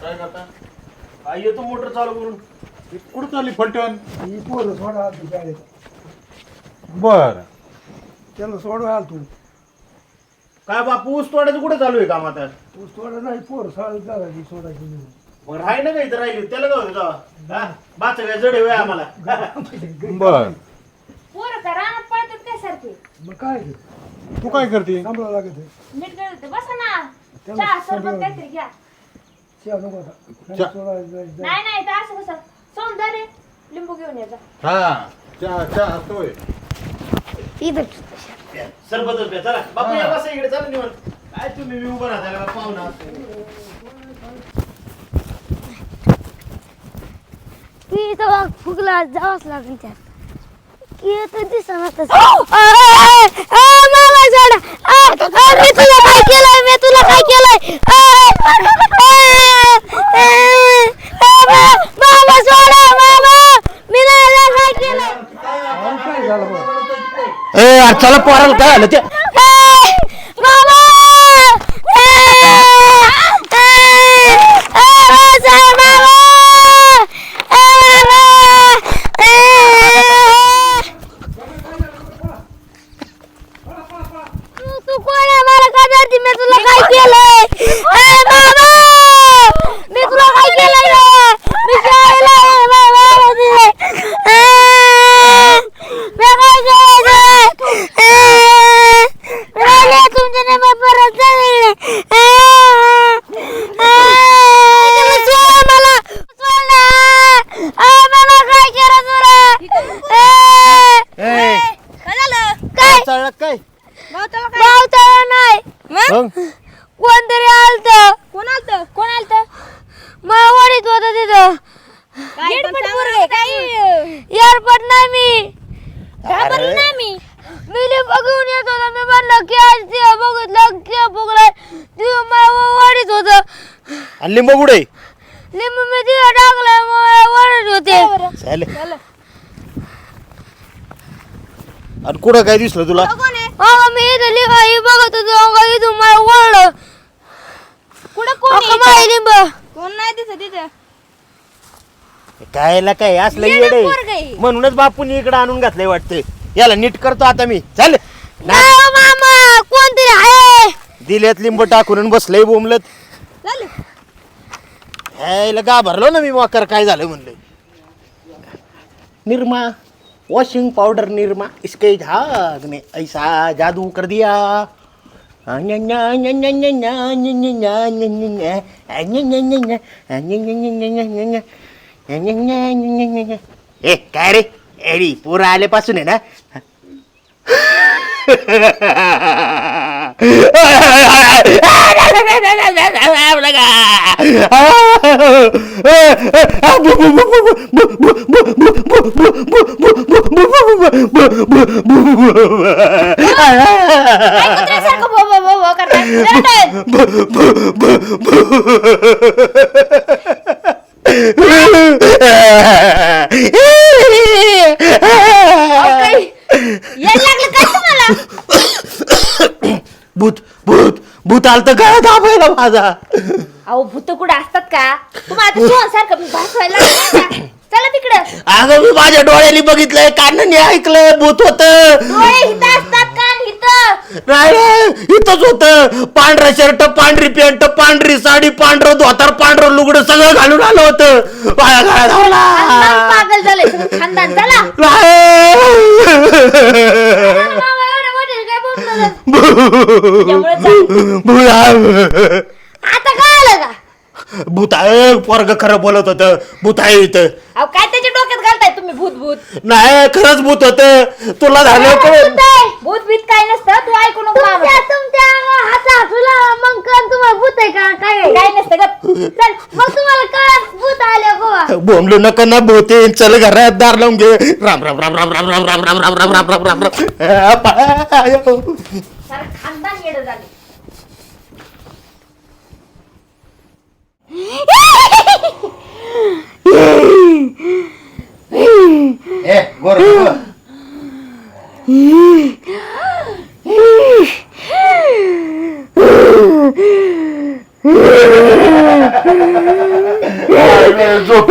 काय करता? आई येतो मोटर चालू करून. कुठं चालली फलटण? ही पोरं सोडा आल तू शाळेत. बर. त्याला सोडवा आल तू काय बापू ऊस तोडायचं कुठे चालू आहे काम आता तू सोडा नाही पोर शाळेत ती सोडायची नाही. मग राही ना काही राहिली. त्याला काय होतं? हा? बाचा काय जड आहे आम्हाला. बर. पोरं का रानात पळतात काय सारखे? मग काय? ते? तू काय करते? सांभाळा लागत आहे. नीट करत बसा ना. चहा सरबत काहीतरी घ्या शिवा नको आता. त्याला चा-. नाही नाही तर असं कसं सौंदर्य लिंबू घेऊन यायचा हा चहा चहा असतोय सरबतच प्या चला. बापू या बसा इकडे. चला निवड काय तुम्ही मी उभं राहता पाहुणा की तेव्हा फुगला जावंच लागेल त्यात. की तर दिसणार मामा सोडा आ, आ, मी तुला काय केलंय? मी तुला काय केलंय? आ, आ, आ, मामा सोडा मामा मी नाही? ए अरे चला पोराला काय आलं ते ए, मामा ए, ए, ए, वाचा, मामा ए, मामा ए. तू तू कोण आहे मला काय माहिती मी तुला काय केलंय ए मामा मी तुला काय केलंय रे? मी शाळेला आहे, मामा रे. ए, मी काय केलंय रे? ए, राहिले तुमचे नेहमी परत जा तिकडे. ए, ए, सोडा मला सोडा. ए, मला काय केलं तुला ए, काय चढलं काय भावताळा नाही कोणतरी आलत कोण आलत कोण आलत मला वडीत होत तिथं काय एअरपोर्ट नाही मी घाबरली ना मी मी. लिंब घेऊन येत होता मी म्हणलं की आज ते बघितलं की फुगलाय. ते मला वडीत होत. आणि लिंब कुठे लिंब मी तिथं टाकलाय मला वडीत होते. चालेल आणि कुठं काय दिसलं तुला? अगं मी इथं लिंब बघत होतो अगं इथून मला वळलं कुठं कोण अगं माझे लिंब. कोण नाही दिसत तिथं कायला काय असलं येडं. म्हणूनच बापून इकडे आणून घातलंय वाटतंय याला नीट करतो आता मी चाल नाही हो मामा कोणतरी आहे दिल्यात लिंब टाकून आणि बसलंय बोंबलत ह्याला घाबरलो ना मी वाकर काय झालं म्हणलं निरमा वॉशिंग पाउडर निरमा इसके झाग ने ऐसा जादू कर दिया ए काय रे एडी पोरं आल्यापासून आहे ना. अहो, तर काय दाबायला माझा. अहो भूत कुठं असतात का? तुम्हाला आता मी भासवायला लागले का? चला तिकडं. अगं मी माझ्या डोळ्याने बघितलंय कानाने ऐकलंय भूत होत. डोळे हिथं असतात कान हिथं नाही रे, इथंच होत. पांढरा शर्ट पांढरी पॅन्ट पांढरी साडी पांढरं धोतर पांढरं लुगडं सगळं घालून आलं होतं. पाया खानदान धावला. पागल सगळं. खानदान चला. नाही. भूत आता काय आलं का पोरग खरं बोलत होत भूत आहे इथं अहो काय त्याच्या डोक्यात घालताय तुम्ही भूत भूत नाही खरंच भूत होत तुला झालं कळलं? भूत. भूत काय नसतं तू ऐकू नको मामा तुमच्या हाता तुला मग कळ तुम्हाला भूत आहे का काय आहे? काय नसतं गप चल मग तुम्हाला कळ भूत आले गोवा बोंबलू नका ना भूते चल घरात दार लावून घे राम राम राम राम राम राम राम राम राम राम राम राम राम राम राम सारं खानदान येडं झाले ए गोर झोप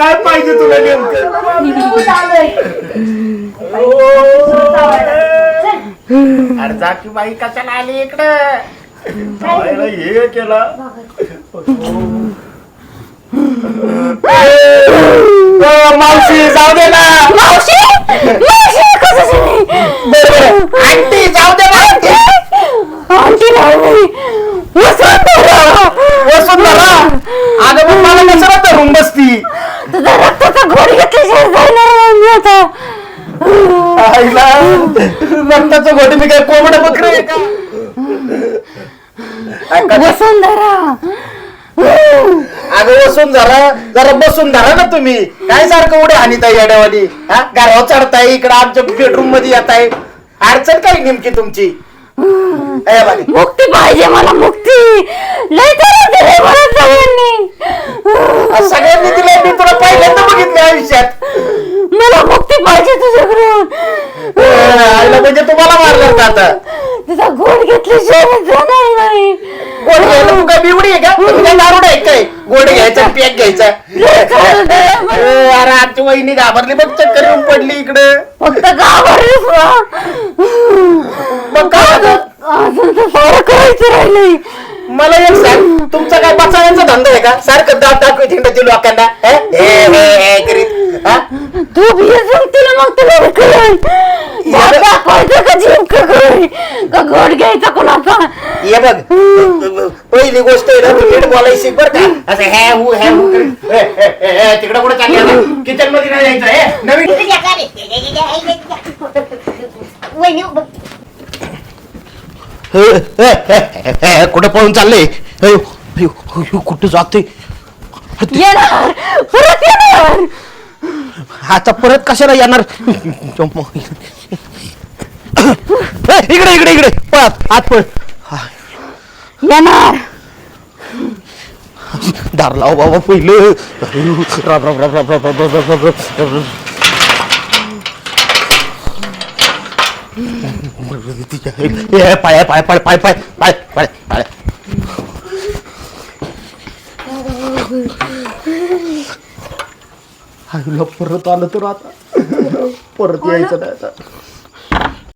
काय पाहिजे तुला नेमकं? अरे जा की बाई कशाला आली इकडं? हे केलं. मावशी जाऊ दे ना. मावशी? बरोबर आंटी जाऊ दे ना वसुंधरा अगं मग मला कशाला धरून बसती तुझा रक्ताचा घोड घेतल्याशिवाय जाणार नाही मी आता आईला रक्ताचं घोट मी काय कोंबड बकरी आहे का? काय का- वसुंधरा. अगं बसून जरा जरा बसून धरा ना तुम्ही. काय सारखं उड्या हानीत आहे येड्यावानी? हा? घरावर चढताय इकडे आमच्या बेडरूममध्ये येत आहे अडचण काय नेमकी तुमची? ए बाई, मुक्ती पाहिजे मला मुक्ती. लय त्रास दिलाय मला सगळ्यांनी. आज सगळ्यांनी दिलंय मी तुला पहिल्यांदा बघितलं आयुष्यात. मला मुक्ती पाहिजे तुझ्याकडून. म्हणजे तुम्हाला मारलं का आता तुझा गोड घेतल्याशिवाय मी जाणार नाही गोड घ्यायला तू काय बिवडी आहे का? तू काय दारुड आहे काय? गोड घ्यायचा पॅक घ्यायचा. ए, अरे आमची वहिनी घाबरली बघ चक्कर येऊन पडली इकडे. फक्त घाबरलीस ना. मग काय आता? अजून तर सारं करायचं राहिलंय मला एक सांग तुमचा काय बचावायचा धंदा आहे का? सारखं दाब दाखवत हिंडती लोकांना हे? हे, हे, हे करीत हा? तू बी अजून तिला मग तुला दाखवायचं का जीव का कळेल का गोड घ्यायचा कोणाचा? ये बघ पहिली गोष्ट आहे ना तू नीट बोलायची बर का. असं हे हू हे हू तिकडं कुठे चालली किचनमध्ये नाही जायचं हे नवीन हे, हे, हे, हे, हे, कुठं पळून चालले? कुठं जाते? येणार. परत येणार. आता परत कशाला येणार? इकडे इकडे इकडे. पळ आत पळ. येणार. दार लाव बाबा पहिलं. राब राब राब राब राब राब राब राब राब. राब राब. तिच्या- पाय पाय पाय पाय पाय पाय पाय पाय. आईला परत आलं तर आता. परत यायचं नाही आता.